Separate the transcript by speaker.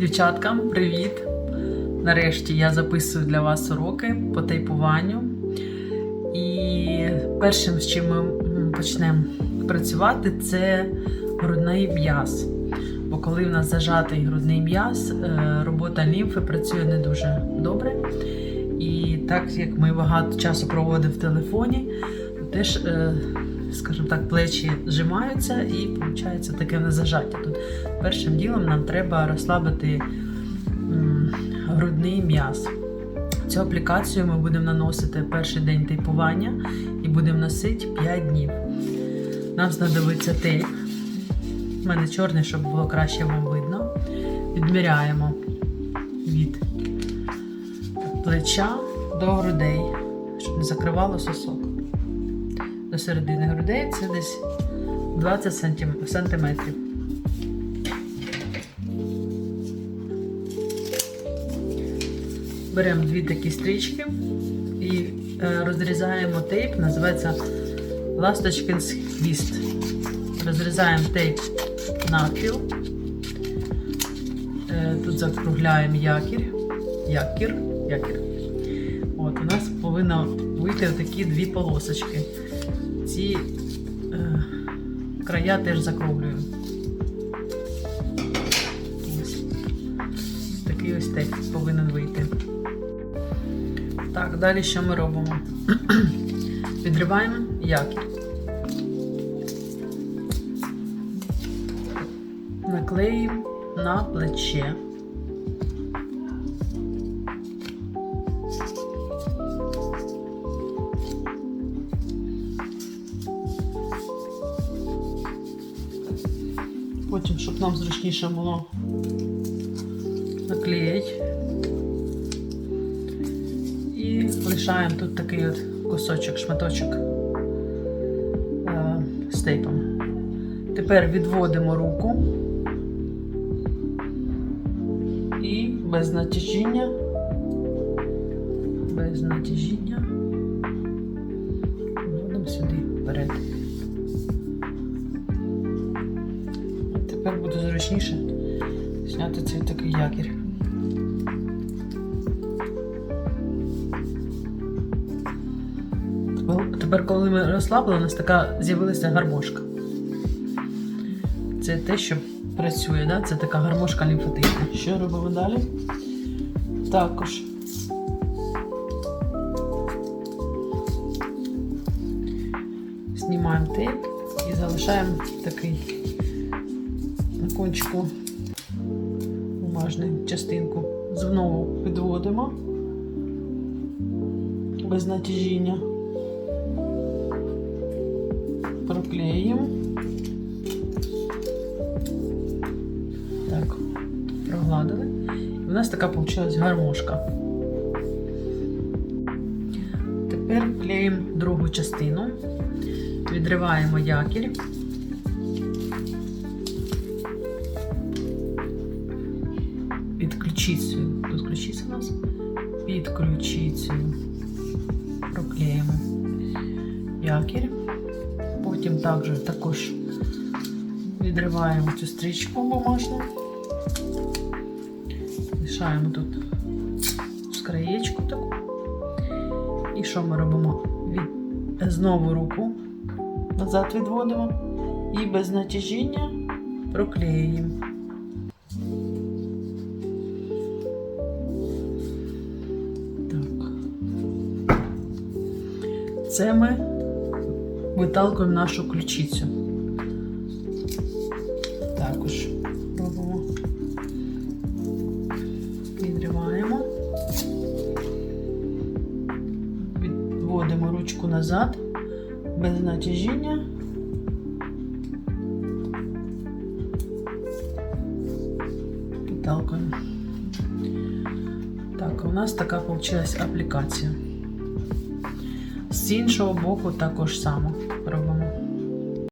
Speaker 1: Дівчаткам, привіт! Нарешті я записую для вас уроки по тейпуванню. І першим, з чим ми почнемо працювати, це грудний м'яз. Бо коли в нас зажатий грудний м'яз, е, робота лімфи працює не дуже добре. І так як ми багато часу проводимо в телефоні, теж, е, скажімо так, плечі зжимаються і виходить таке в нас зажаття. Тут першим ділом нам треба розслабити грудний м'яз. Цю аплікацію ми будемо наносити перший день тейпування і будемо носити 5 днів. Нам знадобиться тейп. У мене чорний, щоб було краще вам видно. Відміряємо від плеча до грудей, щоб не закривало сосок. До середини грудей це десь 20 сантиметрів. Беремо дві такі стрічки і е, розрізаємо тейп, називається ласточкин хвіст. Розрізаємо тейп навпіл. Е, тут закругляємо якір. Якір. Якір. От, у нас повинно вийти такі дві полосочки. Ці е, края теж закруглюємо. Ось. Такий ось текст повинен вийти. Так, далі що ми робимо? Відриваємо якір. Наклеїмо на плече. Потім, щоб нам зручніше було наклеїть. І лишаємо тут такий от кусочок, шматочок е, з тейпом. Тепер відводимо руку і без натяжіння, без натяжіння вводимо сюди вперед. Тепер буде зручніше зняти цей такий якір. Тепер- коли ми розслабили, у нас така з'явилася гармошка. Це те, що працює, да? це така гармошка лімфатична. Що робимо далі? Також. Знімаємо тейп і залишаємо такий на кончику бумажну частинку. Знову підводимо без натяжіння. Проклеїмо. Так, прогладили. І у нас така вийшла гармошка. Тепер клеїмо другу частину. Відриваємо якір. Під ключиця у нас. Під. Проклеїмо якір. Потім також, також відриваємо цю стрічку бумажну. Лишаємо тут скраєчку таку. І що ми робимо? Від... Знову руку назад відводимо і без натяжіння проклеїмо. Це ми виталкуємо нашу ключицю. Також робимо. Відриваємо. Відводимо ручку назад, без натяжіння. Підталкуємо. Так, у нас така вийшла аплікація. З іншого боку також само робимо.